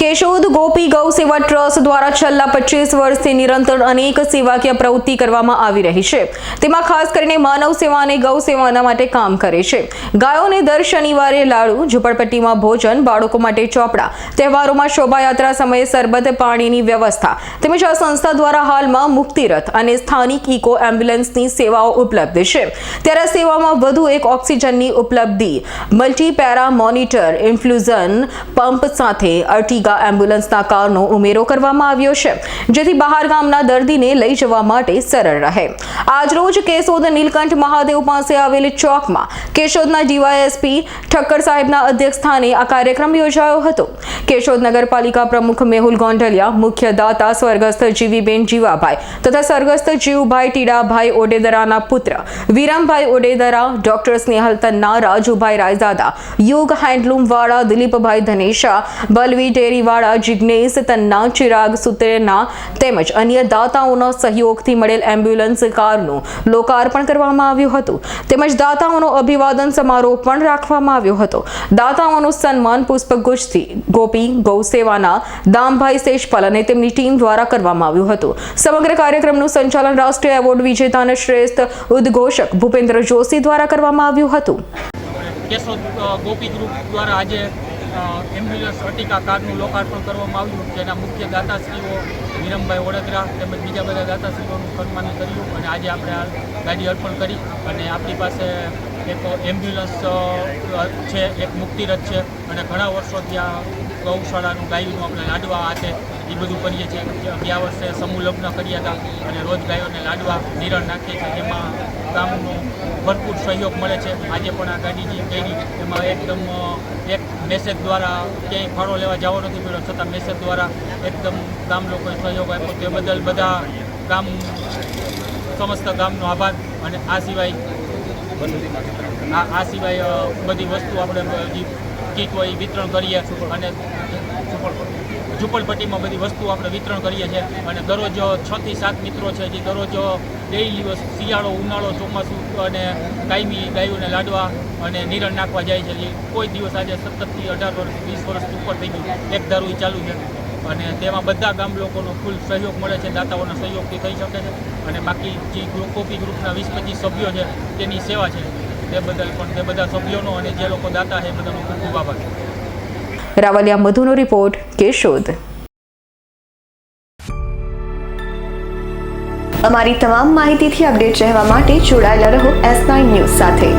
કેશોદ ગોપી ગૌ સેવા ટ્રસ્ટ દ્વારા છેલ્લા પચીસ વર્ષથી નિરંતર અનેક સેવાકીય પ્રવૃત્તિ કરવામાં આવી રહી છે. તેમાં ખાસ કરીને માનવ સેવા અને ગૌ સેવાના માટે કામ કરે છે. ગાયોને દર શનિવારે લાડુ, ઝુંપડપટ્ટીમાં ભોજન, બાળકો માટે ચોપડા, તહેવારોમાં શોભાયાત્રા સમયે સરબત, પાણીની વ્યવસ્થા તેમજ આ સંસ્થા દ્વારા હાલમાં મુક્તિરથ અને સ્થાનિક ઇકો એમ્બ્યુલન્સની સેવાઓ ઉપલબ્ધ છે. ત્યારે સેવામાં વધુ એક ઓક્સિજનની ઉપલબ્ધિ multi para monitor infusion pump સાથે અર્ટિગા એમ્બ્યુલન્સના કારનો ઉમેરો કરવામાં આવ્યો છે, જેથી બહાર ગામના દર્દીને લઈ જવા માટે સરળ રહે. આજરોજ કેશોદ નીલકંઠ મહાદેવ પાસે આવેલી ચોકમાં કેશોદના ડીવાયએસપી ઠક્કર સાહેબના અધ્યક્ષસ્થાને આ કાર્યક્રમ યોજાયો હતો. કેશોદ નગરપાલિકા પ્રમુખ મેહુલ ગોંડલિયા, મુખ્ય દાતા સ્વર્ગસ્થ જીવીબેન જીવાભાઈ તથા સ્વર્ગસ્થ જીવભાઈ ટીડાભાઈ ઓડેદરાના પુત્ર, વિરમભાઈ ઓડેદરા, ડોક્ટર સ્નેહલ તન્ના, રાજુભાઈ રાયઝાદા યુગ હેન્ડલૂમ વાળા દિલીપભાઈ ધનેશા, બલવી ડેરીવાળા જિજ્ઞેશ તન્ના ચિરાગ સુતરેના તેમજ અન્ય દાતાઓના સહયોગથી મળેલ એમ્બ્યુલન્સ કારનું લોકાર્પણ કરવામાં આવ્યું હતું. તેમજ દાતાઓનો અભિવાદન સમારોહ પણ રાખવામાં આવ્યો હતો. દાતાઓનું સન્માન પુષ્પગુચ્છથી ગોપી ગૌસેવાના દામભાઈ સેશપાલ અને તેમની ટીમ દ્વારા કરવામાં આવ્યું હતું. સમગ્ર કાર્યક્રમનું સંચાલન રાષ્ટ્રીય એવોર્ડ વિજેતા અને શ્રેષ્ઠ ઉદ્ઘોષક ભૂપેન્દ્ર જોશી દ્વારા કરવામાં આવ્યું હતું. કેશોદ ગોપી ગ્રુપ દ્વારા આજે એમ્બ્યુલન્સ અટિકા કારનું લોકાર્પણ કરવામાં આવ્યું જેના મુખ્ય દાતાશ્રીઓ વિરમભાઈ વડોદરા તેમજ બીજા બધા દાતાશ્રીઓનું સન્માન કર્યું અને આજે આપણે આ ગાડી અર્પણ કરી અને આપણી પાસે એક એમ્બ્યુલન્સ છે, એક મુક્તિરથ છે. અને ઘણા વર્ષોથી આ ગૌશાળાનું ગાયનું આપણે લાડવા હાથે એ બધું કરીએ છીએ. ગયા વર્ષે સમૂહ લગ્ન કર્યા હતા અને રોજ ગાયોને લાડવા નિરણ નાખીએ છીએ એમાં ગામનો ભરપૂર સહયોગ મળે છે. આજે પણ આ ગાડીની કરી એમાં એકદમ એક મેસેજ દ્વારા ક્યાંય ફાળો લેવા જવો નથી પડ્યો છતાં મેસેજ દ્વારા એકદમ ગામ લોકોએ સહયોગ આપ્યો. તે બદલ બધા ગામ, સમસ્ત ગામનો આભાર. અને આ સિવાય આ આ સિવાય બધી વસ્તુ આપણે કીટ હોય વિતરણ કરીએ અને ઝૂંપડપટ્ટીમાં બધી વસ્તુ આપણે વિતરણ કરીએ છીએ. અને દરરોજ છ થી સાત મિત્રો છે જે દરરોજ ડેઇલી શિયાળો, ઉનાળો, ચોમાસું અને કાયમી ગાયોને લાડવા અને નિરણ નાખવા જાય છે. કોઈ દિવસ આજે સત્તરથી અઢાર વર્ષ, વીસ વર્ષથી ઉપર થઈ ગયું. એક ધારું ચાલુ છે. અને તેમાં બધા ગામ લોકોનો ફૂલ સહયોગ મળે છે, દાતાઓના સહયોગથી થઈ શકે છે. અને બાકી જે કોપી ગ્રુપના વીસ પચીસ સભ્યો છે, તેની સેવા છે. તે બદલ પણ તે બધા સભ્યોનો અને જે લોકો દાતા છે બધાનો ખૂબ ખૂબ આભાર. રાવલિયા મધુનો રિપોર્ટ કેશોદ. અમારી તમામ માહિતીથી અપડેટ રહેવા માટે જોડાયેલા રહો એસ નાઇન ન્યૂઝ સાથે.